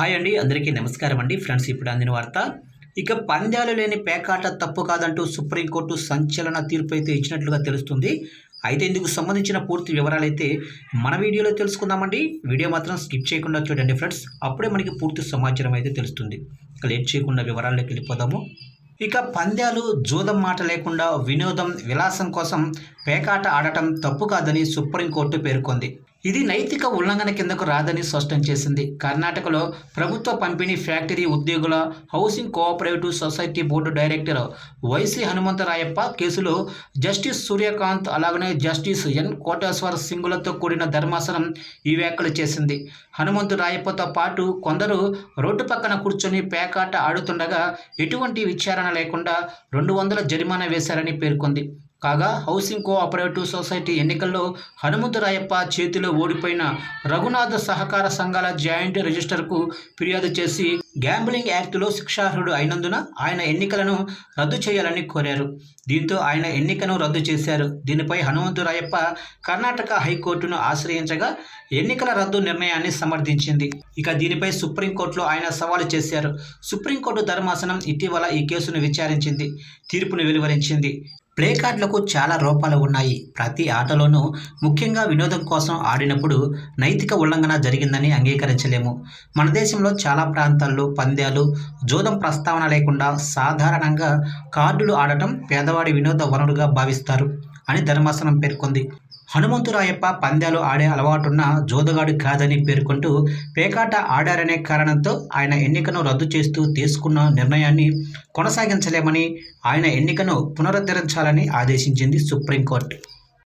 Hi అండి అందరికీ నమస్కారం అండి. ఫ్రెండ్స్ ఇప్పుడు అందిన వార్త. ఇక పంద్యాలు లేని పేకాట తప్పు కాదంటూ సుప్రీంకోర్టు సంచలన తీర్పు అయితే ఇచ్చినట్లుగా తెలుస్తుంది. అయితే ఇందుకు సంబంధించిన పూర్తి వివరాలు అయితే మన వీడియోలో తెలుసుకుందామండి. వీడియో మాత్రం స్కిప్ చేయకుండా చూడండి ఫ్రెండ్స్. అప్పుడే మనకి పూర్తి సమాచారం అయితే తెలుస్తుంది. ఇక లేట్ చేయకుండా వివరాల్లోకి వెళ్ళిపోదాము. ఇక పంద్యాలు జూదం మాట లేకుండా వినోదం విలాసం కోసం పేకాట ఆడటం తప్పు కాదని సుప్రీంకోర్టు పేర్కొంది. ఇది నైతిక ఉల్లంఘన కిందకు రాదని స్పష్టం చేసింది. కర్ణాటకలో ప్రభుత్వ పంపిణీ ఫ్యాక్టరీ ఉద్యోగుల housing cooperative society board director Y C Hanumantharayappa కేసులో జస్టిస్ సూర్యకాంత్ అలాగనే జస్టిస్ ఎన్ కోటేశ్వర సింగులతో కూడిన ధర్మాసనం ఈ వ్యాఖ్యలు చేసింది. హనుమంతు రాయప్పతో పాటు కొందరు రోడ్డు పక్కన కూర్చొని పేకాట ఆడుతుండగా ఎటువంటి విచారణ లేకుండా రెండు వందల జరిమానా వేశారని పేర్కొంది. కాగా హౌసింగ్ కోఆపరేటివ్ సొసైటీ ఎన్నికల్లో హనుమంతరాయప్ప చేతిలో ఓడిపోయిన రఘునాథ సహకార సంఘాల జాయింట్ రిజిస్టర్కు ఫిర్యాదు చేసి గ్యాంబ్లింగ్ యాక్టులో శిక్షార్హుడు అయినందున ఆయన ఎన్నికలను రద్దు చేయాలని కోరారు. దీంతో ఆయన ఎన్నికను రద్దు చేశారు. దీనిపై హనుమంతురాయప్ప కర్ణాటక హైకోర్టును ఆశ్రయించగా ఎన్నికల రద్దు నిర్ణయాన్ని సమర్థించింది. ఇక దీనిపై సుప్రీంకోర్టులో ఆయన సవాలు చేశారు. సుప్రీంకోర్టు ధర్మాసనం ఇటీవల ఈ కేసును విచారించింది. తీర్పును వెలువరించింది. ప్లే కార్డులకు చాలా రూపాలు ఉన్నాయి. ప్రతి ఆటలోనూ ముఖ్యంగా వినోదం కోసం ఆడినప్పుడు నైతిక ఉల్లంఘన జరిగిందని అంగీకరించలేము. మన దేశంలో చాలా ప్రాంతాల్లో పంద్యాలు జోదం ప్రస్తావన లేకుండా సాధారణంగా కార్డులు ఆడటం పేదవాడి వినోద వనరుగా భావిస్తారు అని ధర్మాసనం పేర్కొంది. హనుమంతురాయప్ప పందాలు ఆడే అలవాటున్న జోదగాడు కాదని పేర్కొంటూ పేకాట ఆడారనే కారణంతో ఆయన ఎన్నికను రద్దు చేస్తూ తీసుకున్న నిర్ణయాన్ని కొనసాగించలేమని ఆయన ఎన్నికను పునరుద్ధరించాలని ఆదేశించింది సుప్రీంకోర్టు.